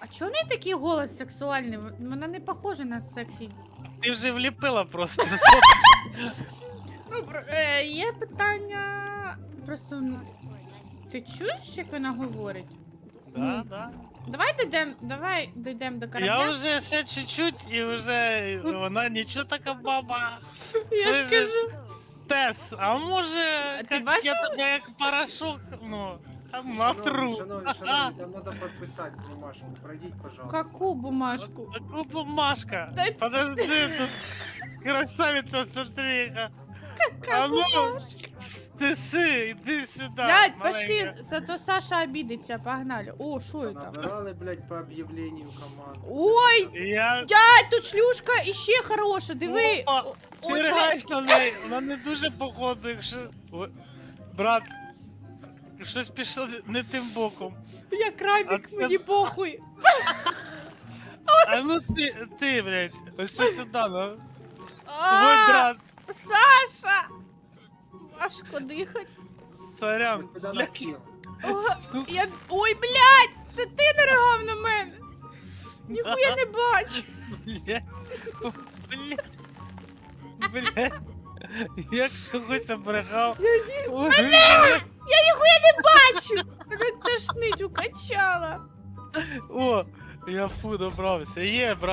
А чого в неї такий голос сексуальний? Вона не похожа на сексі. Ти вже вліпила просто. Ну, про- е, є питання. Просто. м, Ти чуєш, як вона говорить? Да, да. Давай дійдемо, давай дійдемо до корабля. Я вже ще чуть-чуть і вже вона нічого така баба. Я ж Це ж- кажу. Тес, а може, А ти як, я тебе як порошок, ну, натру. Шановні, шановні, там треба підписати бумажку. Пройдіть, пожалуйста. Каку бумажку? Таку бумажка. Дай- Подожди, тут красавица, смотри. Какая А ну, бумажка? Теси, іди сюди. Блядь, пошли, зато Саша обидится, погнали. О, що это? Набирали, блядь, по об'явленню команду. Ой, Я... дядь, тут шлюшка іще хороша, диви. Опа, О, Ти ой, ригаєш на неї, вона не дуже походу, якщо... Ой, Брат, щось пішло не тим боком. Я крабик, А мені похуй. А ну ти, ти, блядь, ось це сюди, ну. Ой, А, брат, Саша! Важко дихать. сорян. Куди нас Блядь, сіл? О, сука. я... Ой, блядь, це ти наригав на мене. Ніхуя не бачу. Блядь. Блядь. Блядь. Як когось обрехав. Ой, блядь. Не бачу. Тошнить укачала. О, я фу добрався. Є, брат.